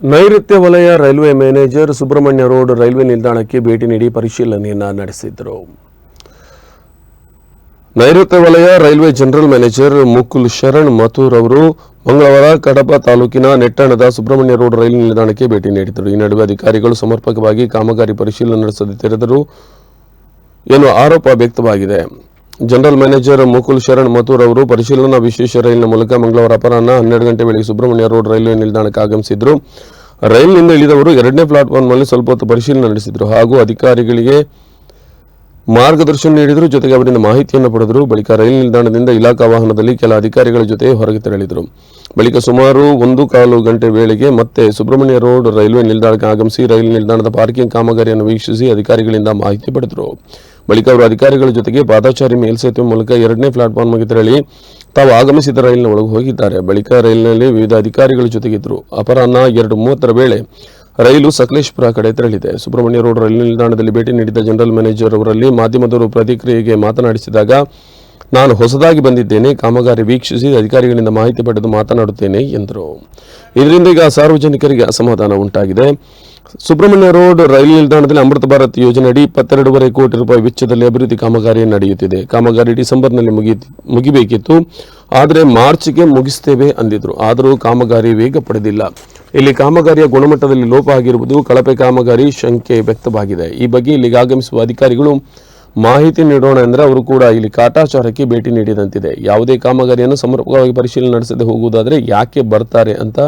ನೈಋತ್ಯ ವಲಯ railway manager Subrahmanya road railway ನಿಲ್ದಾಣಕ್ಕೆ ಭೇಟಿ ನೀಡಿ ಪರಿಶೀಲನೆಯನ್ನು ನಡೆಸಿದರು. ನೈಋತ್ಯ ವಲಯ railway general manager Mukul Sharan Mathur ಅವರು ಮಂಗಳವಾರ ಕಡಪ ತಾಲೂಕಿನ ನೆಟ್ಟಣದ ಸುಬ್ರಹ್ಮಣ್ಯ ರೋಡ್ ರೈಲು ನಿಲ್ದಾಣಕ್ಕೆ ಭೇಟಿ ನೀಡಿದರು. ಈ ನಡುವೆ ಅಧಿಕಾರಿಗಳು ಸಮರ್ಪಕವಾಗಿ ಕಾಮಗಾರಿ ಪರಿಶೀಲನೆ ನಡೆಸದೆ ತೆರೆದರು ಎನ್ನುವ ಆರೋಪ ವ್ಯಕ್ತವಾಗಿದೆ. ಜನರಲ್ ಮ್ಯಾನೇಜರ್ ಮುಕುಲ್ ಶರಣ್ ಮಥುರ್ ಅವರು ಪರಿಶೀಲನಾ ವಿಶೇಷ ರೈಲಿನ ಮೂಲಕ ಮಂಗಳವಾರ ಅಪರಾಹ್ನ ಹನ್ನೆರಡು ಗಂಟೆ ವೇಳೆಗೆ ಸುಬ್ರಹ್ಮಣ್ಯ ರೋಡ್ ರೈಲ್ವೆ ನಿಲ್ದಾಣಕ್ಕೆ ಆಗಮಿಸಿದ್ರು. ರೈಲಿನಿಂದ ಇಳಿದವರು ಎರಡನೇ ಪ್ಲಾಟ್ಫಾರ್ಮ್ನಲ್ಲಿ ಸ್ವಲ್ಪ ಹೊತ್ತು ಪರಿಶೀಲನೆ ನಡೆಸಿದರು. ಹಾಗೂ ಅಧಿಕಾರಿಗಳಿಗೆ ಮಾರ್ಗದರ್ಶನ ನೀಡಿದರು. ಜೊತೆಗೆ ಅವರಿಂದ ಮಾಹಿತಿಯನ್ನು ಪಡೆದರು. ಬಳಿಕ ರೈಲು ನಿಲ್ದಾಣದಿಂದ ಇಲಾಖಾ ವಾಹನದಲ್ಲಿ ಕೆಲ ಅಧಿಕಾರಿಗಳ ಜೊತೆ ಹೊರಗೆ ತೆರಳಿದರು. ಬಳಿಕ ಸುಮಾರು ಒಂದು ಕಾಲು ಗಂಟೆ ವೇಳೆಗೆ ಮತ್ತೆ ಸುಬ್ರಹ್ಮಣ್ಯ ರೋಡ್ ರೈಲ್ವೆ ನಿಲ್ದಾಣಕ್ಕೆ ಆಗಮಿಸಿ ರೈಲು ನಿಲ್ದಾಣದ ಪಾರ್ಕಿಂಗ್ ಕಾಮಗಾರಿಯನ್ನು ವೀಕ್ಷಿಸಿ ಅಧಿಕಾರಿಗಳಿಂದ ಮಾಹಿತಿ ಪಡೆದರು. ಬಳಿಕ ಅವರು ಅಧಿಕಾರಿಗಳ ಜೊತೆಗೆ ಪಾದಾಚಾರಿ ಮೇಲ್ಸೇತುವೆ ಮೂಲಕ ಎರಡನೇ ಪ್ಲಾಟ್ಫಾರ್ಮ್ಗೆ ತೆರಳಿ ತಾವು ಆಗಮಿಸಿದ ರೈಲಿನ ಒಳಗೆ ಹೋಗಿದ್ದಾರೆ. ಬಳಿಕ ರೈಲಿನಲ್ಲಿ ವಿವಿಧ ಅಧಿಕಾರಿಗಳ ಜೊತೆಗಿದ್ದರು. ಅಪರಾಹ್ನ ಎರಡು ಮೂವತ್ತರ ವೇಳೆ ರೈಲು ಸಕಲೇಶ್ಪುರ ಕಡೆ ತೆರಳಿದೆ. ಸುಬ್ರಹ್ಮಣ್ಯ ರೋಡ್ ರೈಲು ನಿಲ್ದಾಣದಲ್ಲಿ ಭೇಟಿ ನೀಡಿದ ಜನರಲ್ ಮ್ಯಾನೇಜರ್ ಅವರಲ್ಲಿ ಮಾಧ್ಯಮದವರು ಪ್ರತಿಕ್ರಿಯೆಗೆ ಮಾತನಾಡಿಸಿದಾಗ, ನಾನು ಹೊಸದಾಗಿ ಬಂದಿದ್ದೇನೆ, ಕಾಮಗಾರಿ ವೀಕ್ಷಿಸಿ, ಅಧಿಕಾರಿಗಳಿಂದ ಮಾಹಿತಿ ಪಡೆದು ಮಾತನಾಡುತ್ತೇನೆ ಎಂದರು. ಇದರಿಂದ ಈಗ ಸಾರ್ವಜನಿಕರಿಗೆ ಅಸಮಾಧಾನ ಉಂಟಾಗಿದೆ. ಸುಬ್ರಹ್ಮಣ್ಯ ರೋಡ್ ರೈಲು ನಿಲ್ದಾಣದಲ್ಲಿ ಅಮೃತ ಭಾರತ್ ಯೋಜನೆ ಅಡಿ ಇಪ್ಪತ್ತೆರಡೂವರೆ ಕೋಟಿ ರೂಪಾಯಿ ವೆಚ್ಚದಲ್ಲಿ ಅಭಿವೃದ್ಧಿ ಕಾಮಗಾರಿ ನಡೆಯುತ್ತಿದೆ. ಕಾಮಗಾರಿ ಡಿಸೆಂಬರ್ನಲ್ಲಿ ಮುಗಿ ಮುಗಿಬೇಕಿತ್ತು. ಆದರೆ ಮಾರ್ಚ್ಗೆ ಮುಗಿಸ್ತೇವೆ ಅಂದಿದ್ರು. ಆದರೂ ಕಾಮಗಾರಿ ವೇಗ ಪಡೆದಿಲ್ಲ. ಇಲ್ಲಿ ಕಾಮಗಾರಿಯ ಗುಣಮಟ್ಟದಲ್ಲಿ ಲೋಪ ಆಗಿರುವುದು ಕಳಪೆ ಕಾಮಗಾರಿ ಶಂಕೆ ವ್ಯಕ್ತವಾಗಿದೆ. ಈ ಬಗ್ಗೆ ಇಲ್ಲಿಗೆ ಆಗಮಿಸುವ ಅಧಿಕಾರಿಗಳು ಮಾಹಿತಿ ನೀಡೋಣ ಅಂದರೆ ಅವರು ಕೂಡ ಇಲ್ಲಿ ಕಾಟಾಚಾರಕ್ಕೆ ಭೇಟಿ ನೀಡಿದಂತಿದೆ. ಯಾವುದೇ ಕಾಮಗಾರಿಯನ್ನು ಸಮರ್ಪಕವಾಗಿ ಪರಿಶೀಲನೆ ನಡೆಸದೆ ಹೋಗುವುದಾದರೆ ಯಾಕೆ ಬರ್ತಾರೆ ಅಂತ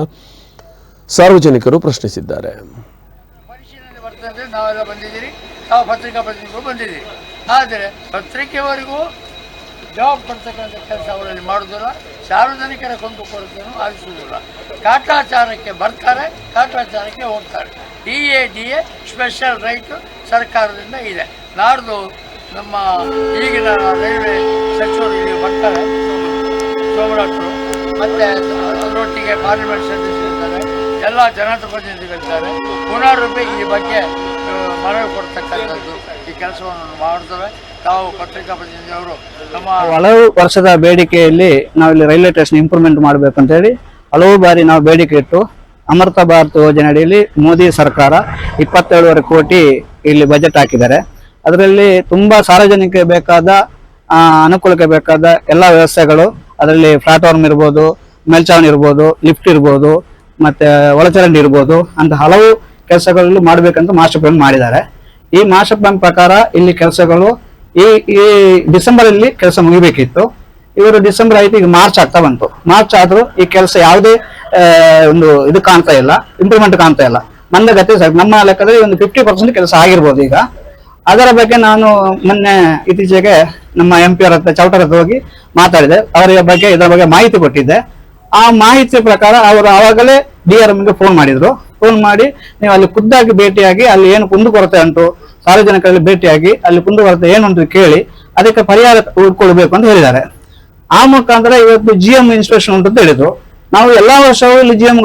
ಸಾರ್ವಜನಿಕರು ಪ್ರಶ್ನಿಸಿದ್ದಾರೆ. ಬರ್ತದೆ ನಾವೆಲ್ಲ ಬಂದಿದ್ದೀರಿ. ನಾವು ಪತ್ರಿಕಾ ಪ್ರತಿನಿಧಿಗಳು ಬಂದಿದ್ದೀರಿ. ಆದರೆ ಪತ್ರಿಕೆವರೆಗೂ ಜಾಬ್ ಕೊಡ್ತಕ್ಕಂಥ ಕೆಲಸ ಅವರಲ್ಲಿ ಮಾಡೋದಿಲ್ಲ. ಸಾರ್ವಜನಿಕರ ಕೊಂದು ಕೊರತೆಯನ್ನು ಆಲಿಸುವುದಿಲ್ಲ ಕಾಟಾಚಾರಕ್ಕೆ ಬರ್ತಾರೆ ಕಾಟಾಚಾರಕ್ಕೆ ಹೋಗ್ತಾರೆ. D A D A special right ಸರ್ಕಾರದಿಂದ ಇದೆ. ನಾಡ್ದು ನಮ್ಮ ಈಗಿನ ರೈಲ್ವೆ ಸಚಿವರು ಇಲ್ಲಿ ಬರ್ತಾರೆ ಸೋಮರಾಜರು ಮತ್ತೆ ಅದರೊಟ್ಟಿಗೆ ಪಾರ್ಲಿಮೆಂಟ್ ಸದಸ್ಯರಿದ್ದಾರೆ ಎಲ್ಲ ಜನಪ್ರತಿನಿಧಿಗಳಿದ್ದಾರೆ. ಪುನರೂಪಿ ಈ ಬಗ್ಗೆ ಮನವಿ ಕೊಡ್ತಕ್ಕಂಥದ್ದು ಈ ಕೆಲಸವನ್ನು ಮಾಡ್ತಾರೆ ತಾವು ಪತ್ರಿಕಾ ಪ್ರತಿನಿಧಿಯವರು ನಮ್ಮ ಹಲವು ವರ್ಷದ ಬೇಡಿಕೆಯಲ್ಲಿ ನಾವು ಇಲ್ಲಿ ರೈಲ್ವೆ ಸ್ಟೇಷನ್ ಇಂಪ್ರೂವ್ಮೆಂಟ್ ಮಾಡಬೇಕು ಅಂತ ಹೇಳಿ ಹಲವು ಬಾರಿ ನಾವು ಬೇಡಿಕೆ ಇಟ್ಟು ಅಮೃತ ಭಾರತ್ ಯೋಜನೆ ಅಡಿಯಲ್ಲಿ ಮೋದಿ ಸರ್ಕಾರ ಇಪ್ಪತ್ತೇಳುವರೆ ಕೋಟಿ ಇಲ್ಲಿ ಬಜೆಟ್ ಹಾಕಿದ್ದಾರೆ. ಅದರಲ್ಲಿ ತುಂಬ ಸಾರ್ವಜನಿಕ ಬೇಕಾದ ಅನುಕೂಲಕ್ಕೆ ಬೇಕಾದ ಎಲ್ಲ ವ್ಯವಸ್ಥೆಗಳು, ಅದರಲ್ಲಿ ಪ್ಲಾಟ್ಫಾರ್ಮ್ ಇರ್ಬೋದು ಮೇಲ್ಚಾವಣಿ ಇರ್ಬೋದು, ಲಿಫ್ಟ್ ಇರ್ಬೋದು ಮತ್ತೆ ಒಳಚರಂಡಿ ಇರ್ಬೋದು, ಅಂತ ಹಲವು ಕೆಲಸಗಳಲ್ಲಿ ಮಾಡಬೇಕಂತ ಮಾಸ್ಟರ್ ಪ್ಲಾನ್ ಮಾಡಿದ್ದಾರೆ. ಈ ಮಾಸ್ಟರ್ ಪ್ಲಾನ್ ಪ್ರಕಾರ ಇಲ್ಲಿ ಕೆಲಸಗಳು ಈ ಈ ಡಿಸೆಂಬರ್ ಅಲ್ಲಿ ಕೆಲಸ ಮುಗಿಬೇಕಿತ್ತು. ಇವರು ಡಿಸೆಂಬರ್ ಆಯ್ತು ಈಗ ಮಾರ್ಚ್ ಆಗ್ತಾ ಬಂತು. ಮಾರ್ಚ್ ಆದ್ರೂ ಈ ಕೆಲಸ ಯಾವುದೇ ಒಂದು ಇದು ಕಾಣ್ತಾ ಇಲ್ಲ ಇಂಪ್ರೂವ್ಮೆಂಟ್ ಕಾಣ್ತಾ ಇಲ್ಲ. ಮಂದಗತಿ ನಮ್ಮ ಲೆಕ್ಕದಲ್ಲಿ ಒಂದು ಫಿಫ್ಟಿ ಪರ್ಸೆಂಟ್ ಕೆಲಸ ಆಗಿರ್ಬೋದು ಈಗ. ಅದರ ಬಗ್ಗೆ ನಾನು ಮೊನ್ನೆ ಇತ್ತೀಚೆಗೆ ನಮ್ಮ ಎಂ ಪಿ ಅವರ ಹತ್ರ ಚೌಟರ್ ಹತ್ರ ಹೋಗಿ ಮಾತಾಡಿದೆ. ಅವರ ಬಗ್ಗೆ, ಇದರ ಬಗ್ಗೆ ಮಾಹಿತಿ ಕೊಟ್ಟಿದ್ದೆ. ಆ ಮಾಹಿತಿ ಪ್ರಕಾರ ಅವರು ಆವಾಗಲೇ ಡಿ ಆರ್ಗೆ ಫೋನ್ ಮಾಡಿದ್ರು. ಫೋನ್ ಮಾಡಿ ನೀವು ಅಲ್ಲಿ ಖುದ್ದಾಗಿ ಭೇಟಿಯಾಗಿ ಅಲ್ಲಿ ಏನು ಕುಂದುಕೊರತೆ ಉಂಟು, ಸಾರ್ವಜನಿಕರಲ್ಲಿ ಭೇಟಿಯಾಗಿ ಅಲ್ಲಿ ಕುಂದುಕೊರತೆ ಏನು ಅಂತ ಕೇಳಿ ಅದಕ್ಕೆ ಪರಿಹಾರ ಹುಡ್ಕೊಳ್ಬೇಕು ಅಂತ ಹೇಳಿದ್ದಾರೆ. ಆ ಮುಖಾಂತರ ಇವತ್ತು ಜಿ ಎಂ ಇನ್ಸ್ಪೆಕ್ಷನ್ ಅಂತ ಹೇಳಿದ್ರು. ನಾವು ಎಲ್ಲಾ ವರ್ಷವೂ ಇಲ್ಲಿ ಜಿ ಎಂ